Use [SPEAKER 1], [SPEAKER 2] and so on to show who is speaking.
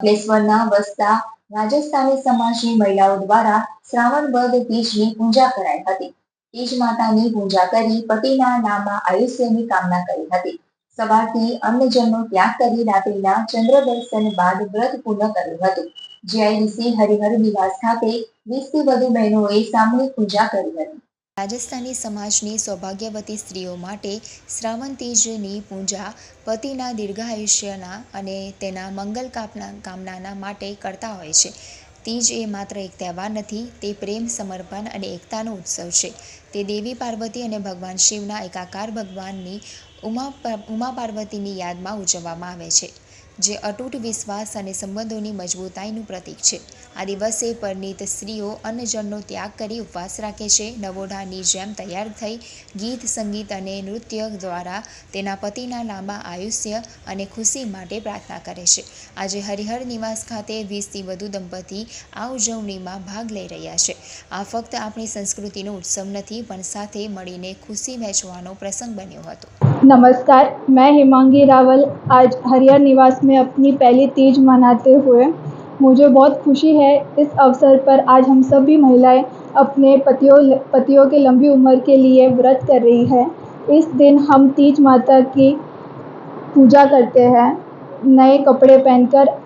[SPEAKER 1] અંકલેશ્વરના વસતા રાજસ્થાની સમાજની મહિલાઓ દ્વારા શ્રાવણ વદ તીજની પૂજા કરાઈ હતી. તીજ માતાની પૂજા કરી પતિના નામમાં આયુષ્યની કામના કરી હતી. સવારથી અન્નજનનો ત્યાગ કરી રાત્રિના ચંદ્ર દર્શન બાદ વ્રત પૂર્ણ કર્યું હતું. જીઆઈડીસી હરિહર નિવાસ ખાતે વીસથી વધુ બહેનોએ સામૂહિક પૂજા કરી હતી. રાજસ્થાની સમાજની સૌભાગ્યવતી સ્ત્રીઓ માટે શ્રાવણતીજની પૂજા, પતિના દીર્ઘાયુષ્યના અને તેના મંગલ કાપના કામનાના માટે કરતા હોય છે. તીજ એ માત્ર એક તહેવાર નથી, તે પ્રેમ, સમર્પણ અને એકતાનો ઉત્સવ છે. તે દેવી પાર્વતી અને ભગવાન શિવના એકાકાર ભગવાનની ઉમા ઉમા પાર્વતીની યાદમાં ઉજવવામાં આવે છે. જે અતૂટ વિશ્વાસ અને સંબંધોની મજબૂતાઈનું પ્રતીક છે. આ દિવસે પરિણીત સ્ત્રીઓ અન્નજળનો ત્યાગ કરી ઉપવાસ રાખે છે. નવોઢાની જેમ તૈયાર થઈ ગીત, સંગીત અને નૃત્ય દ્વારા તેના પતિના લાંબા આયુષ્ય અને ખુશી માટે પ્રાર્થના કરે છે. આજે હરિહર નિવાસ ખાતે વીસથી વધુ દંપતી આ ઉજવણીમાં ભાગ લઈ રહ્યા છે. આ ફક્ત આપણી સંસ્કૃતિનો ઉત્સવ નથી, પણ સાથે મળીને ખુશી વહેંચવાનો પ્રસંગ બન્યો હતો.
[SPEAKER 2] नमस्कार, मैं हिमांगी रावल आज हरियर निवास में अपनी पहली तीज मनाते हुए। मुझे बहुत खुशी है इस अवसर पर आज हम सभी महिलाएँ अपने पतियों पतियों के लंबी उम्र के लिए व्रत कर रही है। इस दिन हम तीज माता की पूजा करते हैं। नए कपड़े पहनकर